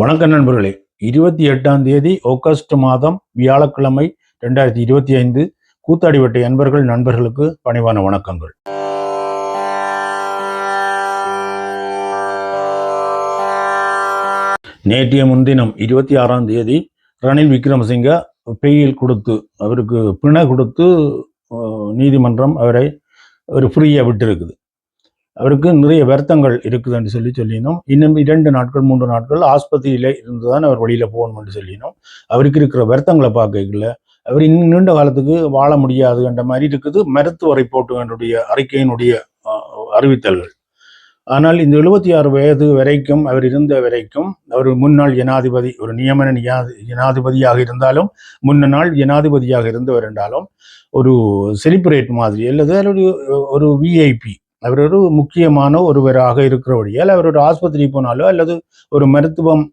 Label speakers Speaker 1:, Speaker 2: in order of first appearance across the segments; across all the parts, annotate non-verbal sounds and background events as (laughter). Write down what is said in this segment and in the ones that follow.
Speaker 1: வணக்கம் நண்பர்களே இருபத்தி எட்டாம் தேதி ஆகஸ்ட் மாதம் வியாழக்கிழமை ரெண்டாயிரத்தி இருபத்தி ஐந்து கூத்தாடிவட்டை அன்பர்கள் நண்பர்களுக்கு பணிவான வணக்கங்கள். நேற்றைய முன்தினம் இருபத்தி ஆறாம் தேதி ரணில் விக்ரமசிங்க பெயில் கொடுத்து அவருக்கு பிணை கொடுத்து நீதிமன்றம் அவரை ஒரு ஃப்ரீயாக விட்டுருக்குது. அவருக்கு நிறைய வருத்தங்கள் இருக்குதுன்னு சொல்லி சொல்லினோம். இன்னும் இரண்டு நாட்கள் மூன்று நாட்கள் ஆஸ்பத்திரியில இருந்து தான் அவர் வெளியில போகணும்னு சொல்லினோம். அவருக்கு இருக்கிற வருத்தங்களை பார்க்கல. அவர் இன்னும் நீண்ட காலத்துக்கு வாழ முடியாதுன்ற மாதிரி இருக்குது. மருத்துவ ரிப்போர்ட்டுகளுடைய அறிக்கையினுடைய அறிவித்தல்கள். ஆனால் இந்த எழுபத்தி ஆறு வயது வரைக்கும் அவர் இருந்த வரைக்கும் அவர் முன்னாள் ஜனாதிபதி ஒரு நியமன ஜனாதிபதியாக இருந்தாலும் முன்ன நாள் ஜனாதிபதியாக இருந்தவர் என்றாலும் ஒரு செலிப்ரேட் மாதிரி அல்லது ஒரு ஒரு விஐபி அவர் ஒரு முக்கியமான ஒருவராக இருக்கிறபடியால் அவர் ஒரு ஆஸ்பத்திரி போனாலோ அல்லது ஒரு மருத்துவம்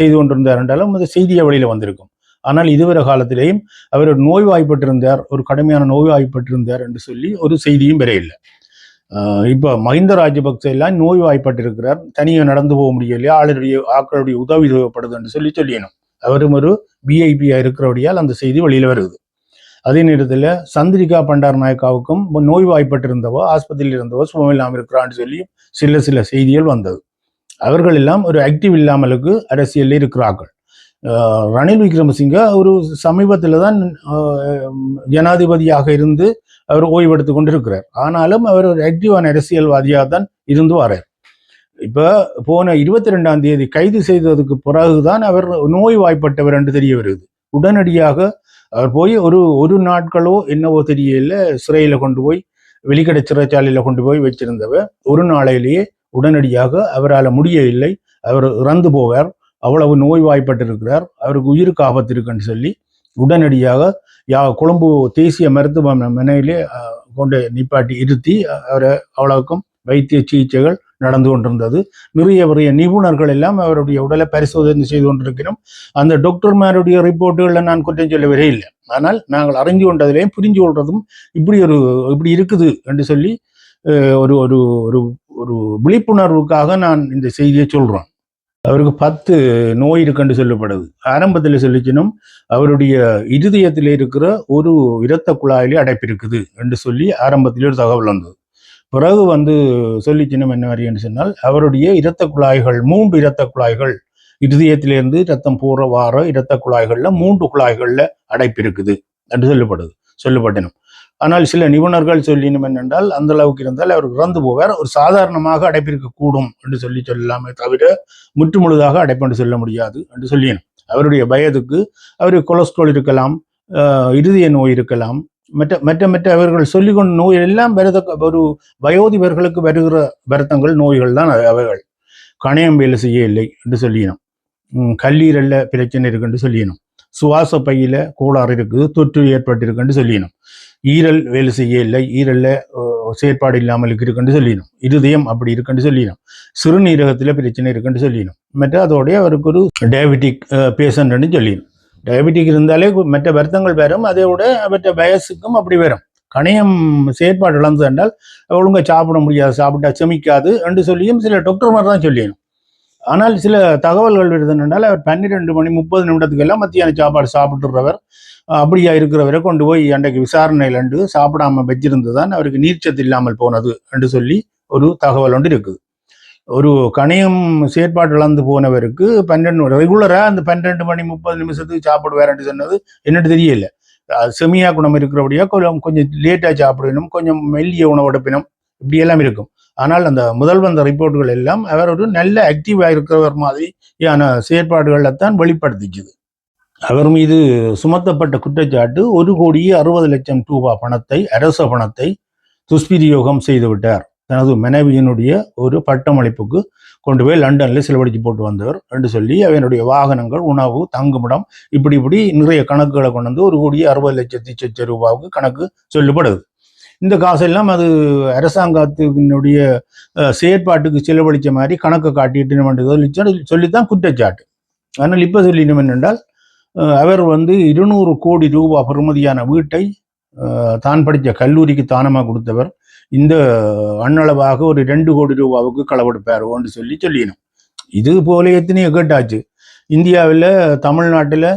Speaker 1: செய்து கொண்டிருந்தார் என்றாலும் அது செய்திய வழியில் வந்திருக்கும். ஆனால் இதுவரை காலத்திலேயும் அவர் ஒரு நோய்வாய்ப்பட்டிருந்தார் ஒரு கடுமையான நோய்வாய்ப்பட்டிருந்தார் என்று சொல்லி ஒரு செய்தியும் பெறையில்லை இல்லை மஹிந்த ராஜபக்ச எல்லாம் நோய்வாய்ப்பட்டிருக்கிறார் தனியாக நடந்து போக முடியலையா ஆளுடைய ஆக்களுடைய உதவி தேவைப்படுது என்று சொல்லி சொல்லியணும் அவரும் ஒரு பிஐபியாக இருக்கிறபடியால் அந்த செய்தி வெளியில் வருது. அதே நேரத்தில் சந்திரிகா பண்டார் நாயக்காவுக்கும் நோய்வாய்ப்பட்டிருந்தவோ ஆஸ்பத்திரியில் இருந்தவோ சுகம் இல்லாமல் இருக்கிறான்னு சொல்லி சில சில செய்திகள் வந்தது. அவர்கள் எல்லாம் ஒரு ஆக்டிவ் இல்லாமலுக்கு அரசியலில் இருக்கிறார்கள். ரணில் விக்ரமசிங்க ஒரு சமீபத்தில் தான் ஜனாதிபதியாக இருந்து அவர் ஓய்வெடுத்து கொண்டிருக்கிறார். ஆனாலும் அவர் ஒரு ஆக்டிவான அரசியல்வாதியாக தான் இருந்து வரார். இப்போ போன இருபத்தி ரெண்டாம் தேதி கைது செய்ததுக்கு பிறகுதான் அவர் நோய் வாய்ப்பட்டவர் என்று தெரிய வருது. உடனடியாக அவர் போய் ஒரு ஒரு நாட்களோ என்னவோ தெரியல சிறையில் கொண்டு போய் வெளிக்கடை சிறைச்சாலையில் கொண்டு போய் வச்சிருந்தவர். ஒரு நாளையிலேயே உடனடியாக அவரால் முடியவில்லை. அவர் இறந்து போவார். அவ்வளவு நோய்வாய்ப்பட்டிருக்கிறார். அவருக்கு உயிருக்கு ஆபத்து இருக்குன்னு சொல்லி உடனடியாக யா கொழும்பு தேசிய மருத்துவமனையிலே கொண்டு நிப்பாட்டி இருத்தி அவரை அவ்வளவுக்கும் வைத்திய சிகிச்சைகள் நடந்து கொண்டிருந்தது. நிறைய பெரிய நிபுணர்கள் எல்லாம் அவருடைய உடலை பரிசோதனை செய்து கொண்டிருக்கிறோம். அந்த டாக்டர்மாருடைய ரிப்போர்ட்டுகளில் நான் குற்றம் சொல்லவே இல்லை ஆனால் நாங்கள் அறிஞ்சு கொண்டதிலேயும் புரிஞ்சு கொள்றதும் இப்படி ஒரு இப்படி இருக்குது என்று சொல்லி ஒரு ஒரு ஒரு ஒரு விழிப்புணர்வுக்காக நான் இந்த செய்தியை சொல்கிறேன் அவருக்கு பத்து நோய் இருக்குன்னு சொல்லப்படுது. ஆரம்பத்தில் சொல்லிச்சினும் அவருடைய இருதயத்தில் இருக்கிற ஒரு இரத்த குழாயிலே அடைப்பு இருக்குது என்று சொல்லி ஆரம்பத்தில் ஒரு தகவல் வந்தது. பிறகு வந்து சொல்லிச்சினம் என்ன மாதிரி சொன்னால் அவருடைய இரத்த குழாய்கள் மூன்று இரத்த குழாய்கள் இருதயத்திலிருந்து ரத்தம் போற வார இரத்த குழாய்களில் மூன்று குழாய்களில் அடைப்பு இருக்குது என்று சொல்லப்படுது சொல்லப்பட்டனும் ஆனால் சில நிபுணர்கள் சொல்லினும் என்னென்றால் அந்த அளவுக்கு இருந்தால் அவர் இறந்து போவார் ஒரு சாதாரணமாக அடைப்பிருக்க கூடும் என்று சொல்லி சொல்லலாமே தவிர முற்று முழுதாக அடைப்பென்று சொல்ல முடியாது என்று சொல்லினோம். அவருடைய வயதுக்கு அவருக்கு கொலஸ்ட்ரால் இருக்கலாம் இருதய நோய் இருக்கலாம் மற்ற மற்ற மற்ற அவர்கள் சொல்லிக்கொண்ட நோய் எல்லாம் வருத ஒரு வயோதிபர்களுக்கு வருகிற வருத்தங்கள் நோய்கள் தான் அவைகள். கணையம் வேலை செய்ய இல்லை என்று சொல்லினோம். கல்லீரல்ல பிரச்சனை இருக்குன்னு சொல்லினோம். சுவாச பையில கோளாறு இருக்குது தொற்று ஏற்பட்டிருக்குன்னு சொல்லினோம். ஈரல் வேலை செய்ய இல்லை ஈரல்ல செயற்பாடு இல்லாமல் இருக்குன்னு சொல்லினோம். இருதயம் அப்படி இருக்குன்னு சொல்லினோம். சிறுநீரகத்துல பிரச்சனை இருக்குன்னு சொல்லினோம். மற்ற அதோடைய அவருக்கு ஒரு டயபெட்டிக் பேஷண்ட்னு சொல்லினோம். டயபெட்டிக் இருந்தாலே மற்ற வருத்தங்கள் வரும். அதோட மற்ற வயசுக்கும் அப்படி வரும். கணையம் செயற்பாடு இழந்து என்றால் ஒழுங்காக சாப்பிட முடியாது சாப்பிட்டா செமிக்காது என்று சொல்லியும் சில டாக்டர்மார் தான் சொல்லிடணும் ஆனால் சில தகவல்கள் வருது என்றால் அவர் பன்னிரெண்டு மணி முப்பது நிமிடத்துக்கு எல்லாம் மத்தியான சாப்பாடு சாப்பிட்டுறவர் அப்படியா இருக்கிறவரை கொண்டு போய் அன்றைக்கு விசாரணையில் அண்டு சாப்பிடாம வச்சிருந்து தான் அவருக்கு நீர்ச்சத்து இல்லாமல் போனது என்று சொல்லி ஒரு தகவல் ஒன்று இருக்குது. ஒரு கணையம் செயற்பாடு இழந்து போனவருக்கு பன்னெண்டு ரெகுலராக அந்த பன்னெண்டு மணி முப்பது நிமிஷத்துக்கு சாப்பிடுவாருன்னு சொன்னது என்னட்டு தெரியல. செமியா குணம் இருக்கிறபடியா கொஞ்சம் கொஞ்சம் லேட்டாக சாப்பிடணும் கொஞ்சம் மெல்லிய உணவு எடுப்பினும் இப்படி எல்லாம் இருக்கும். ஆனால் அந்த முதல் வந்த ரிப்போர்ட்டுகள் எல்லாம் அவர் ஒரு நல்ல ஆக்டிவாக இருக்கிறவர் மாதிரியான செயற்பாடுகளை தான் வெளிப்படுத்திச்சுது அவர் மீது சுமத்தப்பட்ட குற்றச்சாட்டு ஒரு கோடியே அறுபது லட்சம் ரூபாய் பணத்தை அரச பணத்தை துஷ்பிரயோகம் செய்து விட்டார். தனது மனைவியினுடைய ஒரு பட்டமளிப்புக்கு கொண்டு போய் லண்டனில் செலவழித்து போட்டு வந்தவர் என்று சொல்லி அவனுடைய வாகனங்கள் உணவு தங்குமிடம் இப்படி இப்படி நிறைய கணக்குகளை கொண்டு வந்து ஒரு கோடியே அறுபது லட்சத்தி சொச்ச ரூபாவுக்கு கணக்கு சொல்லப்படுது இந்த காசெல்லாம் அது அரசாங்கத்தினுடைய செயற்பாட்டுக்கு செலவழிச்ச மாதிரி கணக்கை காட்டிட்டு நம்ம சொல்லி சொல்லித்தான் குற்றச்சாட்டு. ஆனால் இப்போ சொல்லினோம் என்னென்றால் அவர் வந்து இருநூறு கோடி ரூபாய் பெறுமதியான வீட்டை தான் படித்த கல்லூரிக்கு தானமாக கொடுத்தவர். இந்த அண்ணளவாக ஒரு ரெண்டு கோடி ரூபாவுக்கு களவெடுப்பார் சொல்லி சொல்லினோம். இது போல எத்தனையோ கேட்டாச்சு. இந்தியாவில் தமிழ்நாட்டில்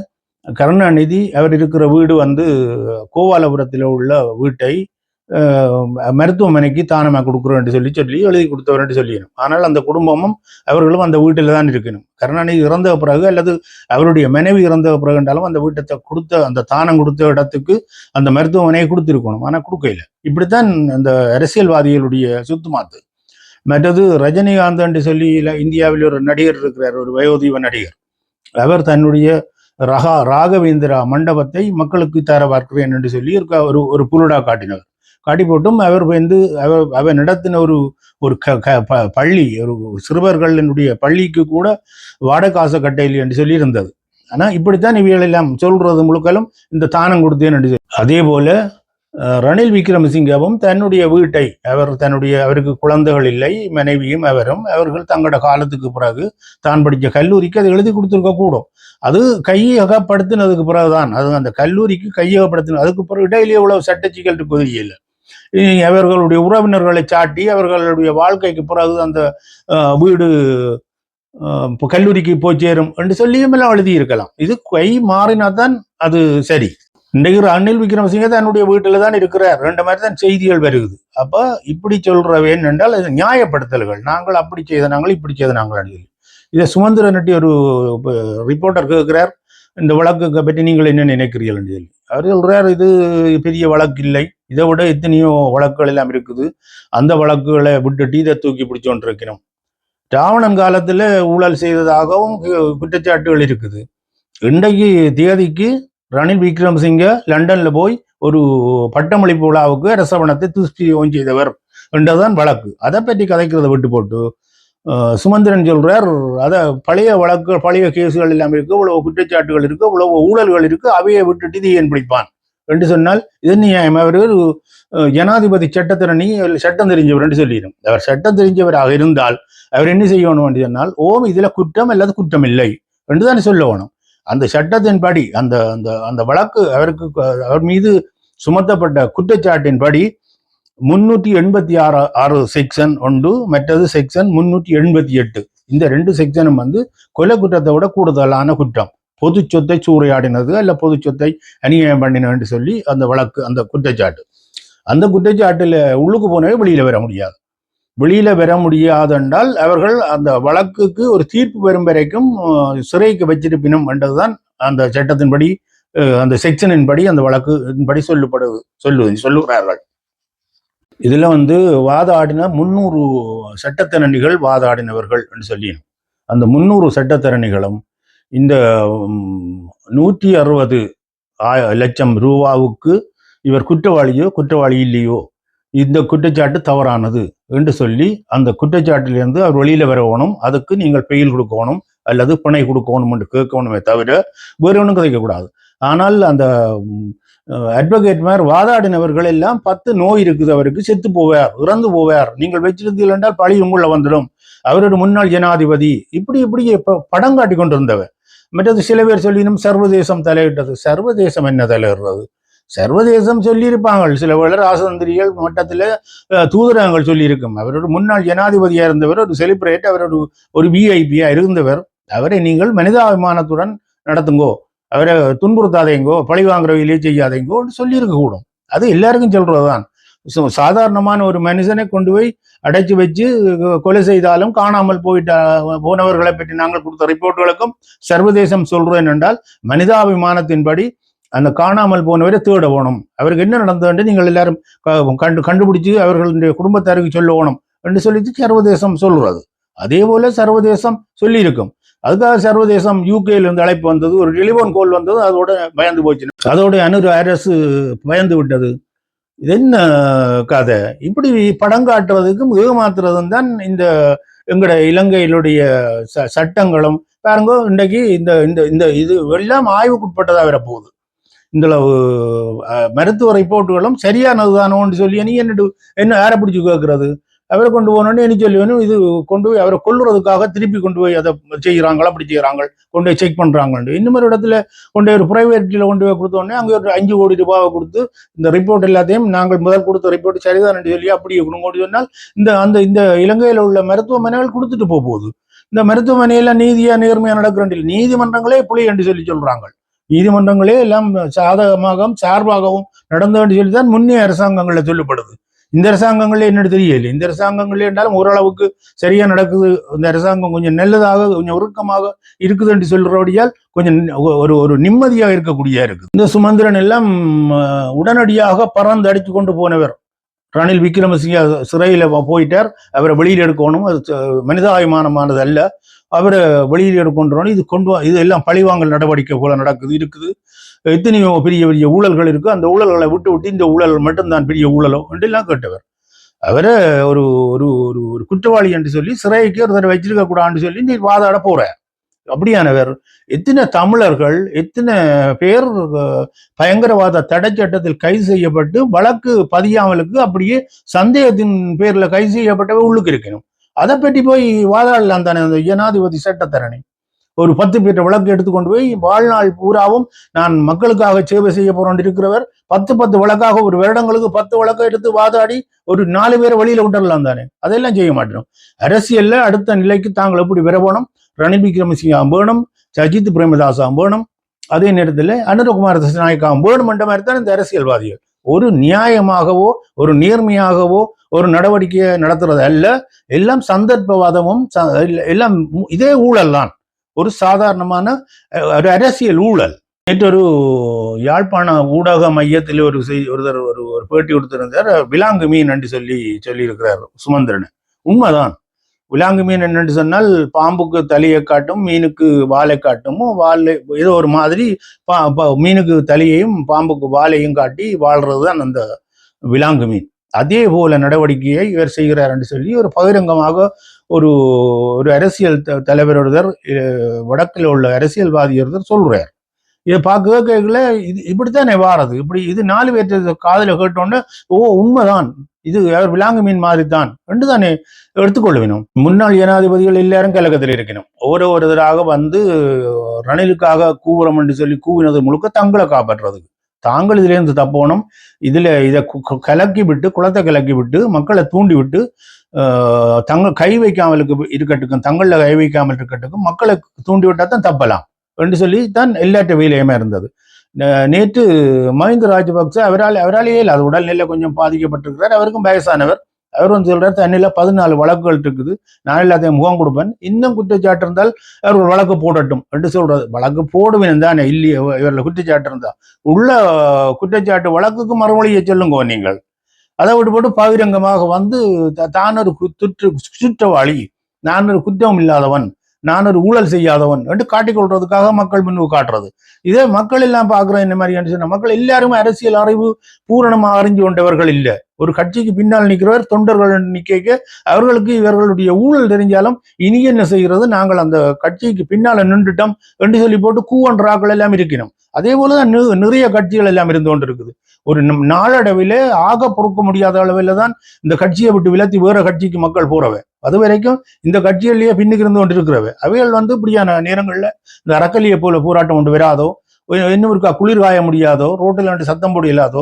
Speaker 1: கருணாநிதி அவர் இருக்கிற வீடு வந்து கோபாலபுரத்தில் உள்ள வீட்டை மருத்துவமனைக்கு தானமாக கொடுக்குறோம்னு சொல்லி சொல்லி எழுதி கொடுத்தவர்னு சொல்லிடணும் ஆனால் அந்த குடும்பமும் அவர்களும் அந்த வீட்டில் தான் இருக்கணும். கருணாநிதி இறந்த பிறகு அல்லது அவருடைய மனைவி இறந்த பிறகு என்றாலும் அந்த வீட்டத்தை கொடுத்த அந்த தானம் கொடுத்த இடத்துக்கு அந்த மருத்துவமனையை கொடுத்திருக்கணும். ஆனால் கொடுக்கல இப்படித்தான் அந்த அரசியல்வாதிகளுடைய சுத்துமாத்து மற்றது ரஜினிகாந்த் என்று சொல்லி இந்தியாவில் ஒரு நடிகர் இருக்கிறார் ஒரு வயோதீப நடிகர். அவர் தன்னுடைய ரகா ராகவேந்திரா மண்டபத்தை மக்களுக்கு தர பார்க்கிறேன் என்று சொல்லி ஒரு ஒரு புருடா காட்டினவர். காட்டி போட்டும் அவர் வந்து அவர் அவர் நடத்தின ஒரு ஒரு க க- ப- பள்ளி ஒரு சிறுவர்களினுடைய பள்ளிக்கு கூட வாடகை காசை கட்டையில் என்று சொல்லி இருந்தது ஆனா இப்படித்தான் இவைகள் எல்லாம் சொல்றது முழுக்கலும் இந்த தானம் கொடுத்தேன் என்று சொல்லி. அதே போல அஹ், ரணில் விக்ரமசிங்கவும் தன்னுடைய வீட்டை அவர் தன்னுடைய அவருக்கு குழந்தைகள் இல்லை மனைவியும் அவரும் அவர்கள் தங்களோட காலத்துக்கு பிறகு தான் படித்த கல்லூரிக்கு அதை எழுதி கொடுத்துருக்க கூடும். அது கையகப்படுத்தினதுக்கு பிறகுதான். அது அந்த கல்லூரிக்கு கையகப்படுத்தின அதுக்கு பிறகு இடையிலேயே இவ்வளவு சட்ட சிக்கல் இல்லை அவர்களுடைய உறவினர்களை சாட்டி அவர்களுடைய வாழ்க்கைக்கு பிறகு அந்த வீடு கல்லூரிக்கு போய் சேரும் என்று சொல்லியும் எல்லாம் எழுதியிருக்கலாம். இது கை மாறினாதான் அது சரி. இன்றைக்கு ரணில் விக்ரமசிங்க தன்னுடைய வீட்டில் தான் இருக்கிறார். ரெண்டு மாதிரி தான் செய்திகள் வருகுது. அப்ப இப்படி சொல்றவேன் என்றால் அது நியாயப்படுத்தல்கள். நாங்கள் அப்படி செய்த நாங்கள் இப்படி செய்த நாங்கள் இதை சுமந்திரன் நட்டி ஒரு ரிப்போர்ட்டர் கேட்கிறார். இந்த வழக்கு பற்றி நீங்கள் என்ன நினைக்கிறீர்கள் என்று சொல்லி. அவர் சொல்றார் இது பெரிய வழக்கு இல்லை. இதை விட எத்தனையோ வழக்குகள் எல்லாம் இருக்குது அந்த வழக்குகளை விட்டுட்டு இதை தூக்கி பிடிச்சோண்டு கொண்டிருக்கிறோம் ராவணன் காலத்தில் ஊழல் செய்ததாகவும் குற்றச்சாட்டுகள் இருக்குது இன்றைக்கு தேதிக்கு ரணில் விக்ரமசிங்க லண்டனில் போய் ஒரு பட்டமளிப்பு விழாவுக்கு ரசவணத்தை துஷ்பிரயோகம் செய்தவர் என்றதான் வழக்கு அதை பற்றி கதைக்கிறத விட்டு போட்டு சுமந்திரன் சொல்றார் அதை பழைய வழக்கு பழைய கேசுகள் எல்லாம் இருக்கு இவ்வளவு குற்றச்சாட்டுகள் இருக்கு இவ்வளவு ஊழல்கள் இருக்கு அவையை விட்டுட்டு இது ஏன் பிடிப்பான் என்று சொன்னால் இது நியாயம் அவர் ஒரு ஜனாதிபதி சட்டத்திரணி சட்டம் தெரிஞ்சவர் என்று சொல்லிடும். அவர் சட்டம் தெரிஞ்சவராக இருந்தால் அவர் என்ன செய்யணும் என்று சொன்னால் ஓம் இதுல குற்றம் அல்லது குற்றம் இல்லை என்று தானே சொல்லணும். அந்த சட்டத்தின்படி அந்த அந்த அந்த வழக்கு அவருக்கு அவர் மீது சுமத்தப்பட்ட குற்றச்சாட்டின்படி முன்னூற்றி எண்பத்தி ஆறு ஆறு செக்ஷன் ஒன்று மற்றது செக்ஷன் முன்னூற்றி எண்பத்தி எட்டு. இந்த ரெண்டு செக்ஷனும் வந்து கொலை குற்றத்தை விட கூடுதலான குற்றம். பொது சொத்தை சூறையாடினது அல்ல பொது சொத்தை அநியாயம் பண்ணினு சொல்லி அந்த வழக்கு அந்த குற்றச்சாட்டு. அந்த குற்றச்சாட்டில் உள்ளுக்கு போனவே வெளியில வர முடியாது. வெளியில வர முடியாதென்றால் அவர்கள் அந்த வழக்குக்கு ஒரு தீர்ப்பு பெறும் வரைக்கும் சிறைக்கு வச்சிருப்பினும் என்றதுதான் அந்த சட்டத்தின்படி அஹ், அந்த செக்ஷனின்படி அந்த வழக்குபடி சொல்லப்படுது சொல்லுவது சொல்லுகிறார்கள். இதுல வந்து வாதாடின முன்னூறு சட்டத்திறனிகள் வாதாடினவர்கள் என்று சொல்லியும் அந்த முன்னூறு சட்டத்திறனிகளும் இந்த நூற்றி அறுபது ஆய- லட்சம் ரூபாவுக்கு இவர் குற்றவாளியோ குற்றவாளி இல்லையோ இந்த குற்றச்சாட்டு தவறானது என்று சொல்லி அந்த குற்றச்சாட்டிலிருந்து அவர் வெளியில் வரணும் அதுக்கு நீங்கள் பெயில் கொடுக்கணும் அல்லது பிணை கொடுக்கணும் என்று கேட்கணுமே தவிர வேறு ஒன்றும் கிடைக்கக்கூடாது ஆனால் அந்த அட்வொகேட் மாதிரி வாதாடினவர்கள் எல்லாம் பத்து நோய் இருக்குது அவருக்கு செத்து போவார் இறந்து போவார் நீங்கள் வச்சிருந்தீர்கள் என்றால் பழி உங்குள்ள வந்துடும். அவரோட முன்னாள் ஜனாதிபதி இப்படி இப்படி படம் காட்டி கொண்டிருந்தவர். மற்றது சில பேர் சொல்லினும் சர்வதேசம் தலையிட்டது. சர்வதேசம் என்ன தலையிடுறது? சர்வதேசம் சொல்லியிருப்பாங்க சில வேளை ராசதந்திரிகள் மட்டத்தில் தூதரகங்கள் சொல்லியிருக்கும். அவரோட முன்னாள் ஜனாதிபதியாக இருந்தவர் ஒரு செலிப்ரேட் அவர் ஒரு ஒரு விஐபியா இருந்தவர். அவரை நீங்கள் மனிதாபிமானத்துடன் நடத்துங்கோ. அவரை துன்புறுத்தாதேங்கோ. பழி வாங்குறவையிலே செய்யாதேங்கோன்னு சொல்லியிருக்க கூடும் அது எல்லாருக்கும் சொல்றதுதான். சோ, சாதாரணமான ஒரு மனுஷனை கொண்டு போய் அடைச்சு வச்சு கொலை செய்தாலும் காணாமல் போயிட்ட போனவர்களை பற்றி நாங்கள் கொடுத்த ரிப்போர்ட்டுகளுக்கும் சர்வதேசம் சொல்றேன் என்றால் மனிதாபிமானத்தின்படி அந்த காணாமல் போனவரை தேட போகணும் அவருக்கு என்ன நடந்தது நீங்கள் எல்லாரும் கண்டு கண்டுபிடிச்சு அவர்களுடைய குடும்பத்தாருக்கு சொல்ல போகணும் என்று சொல்லிட்டு சர்வதேசம் சொல்றது. அதே போல சர்வதேசம் சொல்லியிருக்கும். அதுக்காக சர்வதேசம் யூகேல இருந்து அழைப்பு வந்தது ஒரு டெலிபோன் கோல் வந்தது அதோட பயந்து போச்சு. அதோட அனு அரசு பயந்து விட்டது. இது என்ன கதை? இப்படி படம் காட்டுவதற்கும் ஏமாத்துறதும் தான் இந்த எங்களோட இலங்கையிலுடைய ச- சட்டங்களும் பாருங்க இன்றைக்கு இந்த இந்த இந்த இது எல்லாம் ஆய்வுக்குட்பட்டதா வரப்போகுது இந்த மருத்துவ ரிப்போர்ட்டுகளும் சரியானதுதானோன்னு சொல்லி நீ என்னட்டு என்ன யாரை பிடிச்சி கேட்கறது அவரை கொண்டு போனோன்னு என்ன சொல்லுவேனும் இது கொண்டு போய் அவரை கொல்லுறதுக்காக திருப்பி கொண்டு போய் அதை செய்கிறாங்களா அப்படி செய்கிறாங்க. கொண்டு போய் செக் பண்ணுறாங்க இன்னும் ஒரு இடத்துல கொண்டு போய் ஒரு ப்ரைவேட்டில் கொண்டு போய் கொடுத்தோடனே அங்கே ஒரு அஞ்சு கோடி ரூபாவை கொடுத்து இந்த ரிப்போர்ட் எல்லாத்தையும் நாங்கள் முதல் கொடுத்த ரிப்போர்ட் சரிதான் என்று சொல்லி அப்படியே கொடுங்க சொன்னால் இந்த அந்த இந்த இலங்கையில் உள்ள மருத்துவமனைகள் கொடுத்துட்டு போக போகுது. இந்த மருத்துவமனையில நீதியா நேர்மையா நடக்கிற நீதிமன்றங்களே புலி என்று சொல்லி சொல்றாங்க. நீதிமன்றங்களே எல்லாம் சாதகமாகவும் சார்பாகவும் நடந்து என்று சொல்லி தான் முன்னே அரசாங்கங்களில் சொல்லப்படுது. இந்த அரசாங்கங்களே என்னன்னு தெரியல. இந்த அரசாங்கங்களே என்றாலும் ஓரளவுக்கு சரியா நடக்குது. இந்த அரசாங்கம் கொஞ்சம் நல்லதாக கொஞ்சம் உருக்கமாக இருக்குது என்று சொல்றபடியால் கொஞ்சம் ஒரு ஒரு நிம்மதியாக இருக்கக்கூடிய இருக்கு இந்த சுமந்திரன் எல்லாம் உடனடியாக பறந்து அடித்து கொண்டு போனவர். ரணில் விக்ரமசிங்க சிறையில போயிட்டார். அவரை வெளியில் எடுக்கணும். அது மனிதாபிமானமானது அல்ல. அவரை வெளியில் எடுக்கணும் இது கொண்டு இது எல்லாம் பழிவாங்கல் நடவடிக்கை போல நடக்குது இருக்குது. எத்தனையோ பெரிய பெரிய ஊழல்கள் இருக்கோ. அந்த ஊழல்களை விட்டு விட்டு இந்த ஊழல் மட்டும்தான் பெரிய ஊழலோ என்றெல்லாம் கேட்டவர். அவரை ஒரு ஒரு ஒரு ஒரு குற்றவாளி என்று சொல்லி சிறைக்கு ஒருத்தர் வச்சிருக்க கூடாதுன்னு சொல்லி நீ வாதாட போற. அப்படியானவர். எத்தனை தமிழர்கள் எத்தனை பேர் பயங்கரவாத தடை சட்டத்தில் கைது செய்யப்பட்டு வழக்கு பதியாமலுக்கு அப்படியே சந்தேகத்தின் பேரில் கைது செய்யப்பட்டவை உள்ளுக்கு இருக்கணும். அதை பற்றி போய் வாதாடலாம் தானே அந்த ஜனாதிபதி சட்டத்தரணி. ஒரு பத்து பேர்ட்ட விளக்கு எடுத்துக்கொண்டு போய் வாழ்நாள் பூராவும் நான் மக்களுக்காக சேவை செய்ய போறோம் இருக்கிறவர் பத்து பத்து வழக்காக ஒரு வருடங்களுக்கு பத்து வழக்கம் எடுத்து வாதாடி ஒரு நாலு பேரை வழியில விட்டுறலாம் தானே? அதெல்லாம் செய்ய மாட்டோம். அரசியல்ல அடுத்த நிலைக்கு தாங்கள் எப்படி வர போனோம் ரணில் விக்ரமசிங்கா வேணும் சஜித் பிரேமதாசா வேணும் அதே நேரத்தில் அனுரகுமார் தசநாயக்கா வேணும் என்ற மாதிரி தான் இந்த அரசியல்வாதிகள். ஒரு நியாயமாகவோ ஒரு நேர்மையாகவோ ஒரு நடவடிக்கையை நடத்துறது அல்ல. எல்லாம் சந்தர்ப்பவாதமும் ச- எல்லாம் இதே ஊழல் தான். ஒரு சாதாரணமான ஒரு அரசியல் ஊழல். நேற்று ஒரு யாழ்ப்பாண ஊடக மையத்தில் ஒரு செய் ஒருத்தர் ஒரு ஒரு பேட்டி கொடுத்திருந்தார். விலாங்கு மீன் என்று சொல்லி சொல்லியிருக்கிறார் சுமந்திரன். உண்மைதான். விலாங்கு மீன் என்னன்னு சொன்னால் பாம்புக்கு தலையை காட்டும் மீனுக்கு வாலை காட்டும் வால் ஏதோ ஒரு மாதிரி பா பா- மீனுக்கு தலையையும் பாம்புக்கு வாலையும் காட்டி வாழ்றது தான் அந்த விலாங்கு மீன். அதே போல நடவடிக்கையை இவர் செய்கிறார் என்று சொல்லி ஒரு பகிரங்கமாக ஒரு ஒரு அரசியல் த- தலைவர் ஒருத்தர் வடக்கில் உள்ள அரசியல்வாதி ஒருத்தர் சொல்றார். இதை பார்க்கவே கேட்கல இது இப்படித்தானே வாரது? இப்படி இது நாலு பேர்த்து காதல கேட்டோன்னே ஓ உண்மைதான். இது அவர் விலாங்கு மீன் மாதிரி தான் என்று தானே எடுத்துக்கொள்ள வேணும் முன்னாள் ஜனாதிபதிகள் எல்லாரும் கலக்கத்தில் இருக்கணும். ஒருதராக வந்து ரணிலுக்காக கூவுறம் என்று சொல்லி கூவினது முழுக்க தங்களை காப்பாற்றுறதுக்கு. தாங்கள் இதுலேருந்து தப்போனும் இதில் இதுல இதை கலக்கி விட்டு குளத்தை கலக்கி விட்டு மக்களை தூண்டி விட்டு தங்கள் கை வைக்காமலுக்கு இருக்கட்டுக்கும் தங்களில் கை வைக்காமல் இருக்கட்டுக்கும் மக்களை தூண்டிவிட்டா தான் தப்பலாம் என்று சொல்லி தான் எல்லாற்ற வேலையுமே இருந்தது. நேற்று மஹிந்த ராஜபக்ச அவரால் அவராலேயே இல்லை அது உடல்நிலை கொஞ்சம் பாதிக்கப்பட்டிருக்கிறார். அவருக்கும் வயசானவர். அவர் வந்து சொல்றாரு தண்ணியில பதினாலு வழக்குகள் இருக்குது. நான் எல்லாத்தையும் முகம் கொடுப்பேன். இன்னும் குற்றச்சாட்டு இருந்தால் அவர் ஒரு வழக்கு போடட்டும் என்று சொல்றது வழக்கு போடுவேன் தானே இல்லையே இவரில் குற்றச்சாட்டு இருந்தா உள்ள குற்றச்சாட்டு வழக்குக்கு மறுமொழியை சொல்லுங்க நீங்கள். அதை விட்டு போட்டு பகிரங்கமாக வந்து தான் ஒரு கு- குற்றவாளி நான் ஒரு குற்றம் இல்லாதவன். நான் ஒரு ஊழல் செய்யாதவன் என்று காட்டிக்கொள்றதுக்காக மக்கள் முன்பு காட்டுறது. இதே மக்கள் எல்லாம் பார்க்குறோம் இந்த மாதிரி சொன்னால் மக்கள் எல்லாருமே அரசியல் அறிவு பூரணமாக அறிஞ்சு கொண்டவர்கள் இல்லை. ஒரு கட்சிக்கு பின்னால் நிற்கிறவர் தொண்டர்கள் நிற்க அவர்களுக்கு இவர்களுடைய ஊழல் தெரிஞ்சாலும் இனி என்ன செய்கிறது? நாங்கள் அந்த கட்சிக்கு பின்னால நின்றுட்டோம் என்று சொல்லி போட்டு கூவன்றாக்கள் எல்லாம் இருக்கணும் அதே போலதான் நிறைய கட்சிகள் எல்லாம் இருந்து கொண்டிருக்குது. ஒரு நாளடைவில் நாளடைவிலே ஆக பொறுக்க முடியாத அளவில் தான் இந்த கட்சியை விட்டு விலத்தி வேற கட்சிக்கு மக்கள் போறவை. அது வரைக்கும் இந்த கட்சிகள்லயே பின்னுக்கு இருந்து கொண்டு இருக்கிறவை அவைகள் வந்து இப்படியான நேரங்களில் இந்த அறக்கலியை போல போராட்டம் கொண்டு வராதோ இன்னும் இருக்கா குளிர் காய முடியாதோ ரோட்டில் வந்து சத்தம் போட இல்லாதோ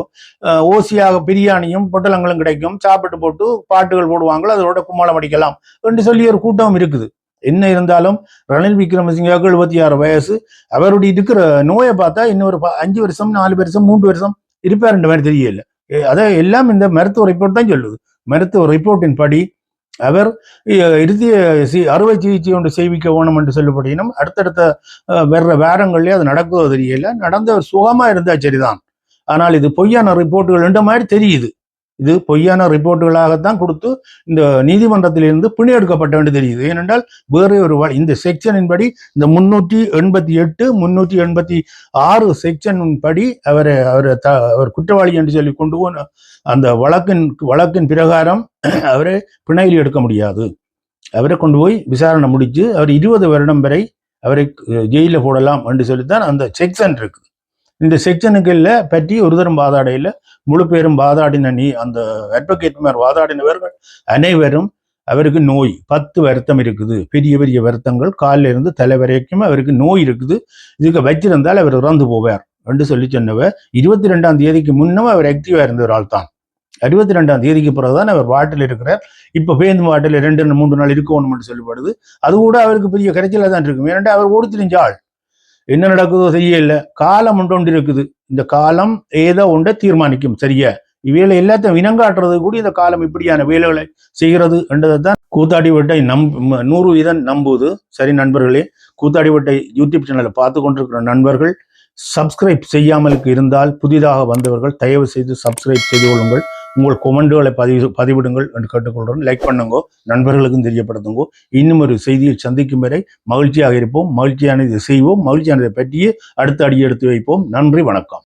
Speaker 1: ஓசியாக பிரியாணியும் பொட்டலங்களும் கிடைக்கும் சாப்பிட்டு போட்டு பாட்டுகள் போடுவாங்களோ அதோட கும்மாளம் அடிக்கலாம் என்று சொல்லி ஒரு கூட்டம் இருக்குது. என்ன இருந்தாலும் ரணில் விக்ரமசிங்காவுக்கு எழுபத்தி ஆறு வயசு. அவருடைய இருக்கிற நோயை பார்த்தா இன்னொரு அஞ்சு வருஷம் நாலு வருஷம் மூன்று வருஷம் இருப்பாருன்ற மாதிரி தெரியல. அதை எல்லாம் இந்த மருத்துவ ரிப்போர்ட் தான் சொல்லுது. மருத்துவ ரிப்போர்ட்டின் படி அவர் இறுதிய சி அறுவை சிகிச்சை ஒன்று செய்விக்க வேணும் என்று சொல்லப்படினும் அடுத்தடுத்த வேற வர்ற அது நடக்குதோ தெரியல. நடந்த சுகமா இருந்தால் சரிதான். ஆனால் இது பொய்யான ரிப்போர்ட்டுகள் என்ற மாதிரி தெரியுது. இது பொய்யான ரிப்போர்ட்டுகளாகத்தான் கொடுத்து இந்த நீதிமன்றத்திலிருந்து பிணை எடுக்கப்பட்ட வேண்டி தெரியுது. ஏனென்றால் வேறு ஒரு இந்த செக்ஷனின் படி இந்த முன்னூற்றி எண்பத்தி எட்டு முன்னூற்றி எண்பத்தி ஆறு செக்ஷன் படி அவரை அவரை த அவர் குற்றவாளி என்று சொல்லி கொண்டு போன அந்த வழக்கின் வழக்கின் பிரகாரம் (clears throat) அவரை பிணையில் எடுக்க முடியாது. அவரை கொண்டு போய் விசாரணை முடித்து அவர் இருபது வருடம் வரை அவரை ஜெயிலில் போடலாம் என்று சொல்லித்தான் அந்த செக்ஷன் இருக்குது இந்த செக்ஷனுக்குள்ள பற்றி ஒரு தரம் வாதாடையில் முழு பேரும் வாதாடின நீ அந்த அட்வொகேட்மார் வாதாடினவர்கள் அனைவரும் அவருக்கு நோய் பத்து வருத்தம் இருக்குது. பெரிய பெரிய வருத்தங்கள் காலில் இருந்து தலை வரைக்கும் அவருக்கு நோய் இருக்குது. இதுக்கு வச்சிருந்தால் அவர் இறந்து போவார். என்று சொல்லி சொன்னவர். இருபத்தி ரெண்டாம் தேதிக்கு முன்னும் அவர் ஆக்டிவா இருந்த ஒரு ஆள் தான். அறுபத்தி ரெண்டாம் தேதிக்கு பிறகுதான் அவர் வாட்டில் இருக்கிறார். இப்போ பேருந்து வாட்டில் ரெண்டு மூன்று நாள் இருக்கணும்னு சொல்லப்படுது. அது கூட அவருக்கு பெரிய கரைச்சலாக தான் இருக்கும். ஏன்னா அவர் ஓடி தெரிஞ்ச ஆள் என்ன நடக்குதோ தெரியல காலம் ஒன்று ஒன்று இருக்குது. இந்த காலம் ஏதோ ஒன்றை தீர்மானிக்கும் சரியா? இவையில எல்லாத்தையும் இனங்காட்டுறது கூட இந்த காலம் இப்படியான வேலைகளை செய்கிறது என்றதை தான் கூத்தாடி வட்டை நம் நூறு வீதம் நம்புவது சரி நண்பர்களே கூத்தாடி வட்டை யூடியூப் சேனலை பார்த்து கொண்டிருக்கிற நண்பர்கள் சப்ஸ்கிரைப் செய்யாமலுக்கு இருந்தால் புதிதாக வந்தவர்கள் தயவு செய்து சப்ஸ்கிரைப் செய்து கொள்ளுங்கள். உங்கள் கொமெண்டுகளை பதிவு பதிவிடுங்கள் என்று கேட்டுக்கொள்கிறோம். லைக் பண்ணுங்க நண்பர்களுக்கும் தெரியப்படுத்துங்க. இன்னும் ஒரு செய்தியை சந்திக்கும் வரை மகிழ்ச்சியாக இருப்போம். மகிழ்ச்சியானதை செய்வோம். மகிழ்ச்சியானதை பற்றியே அடுத்த அடி எடுத்து வைப்போம். நன்றி வணக்கம்.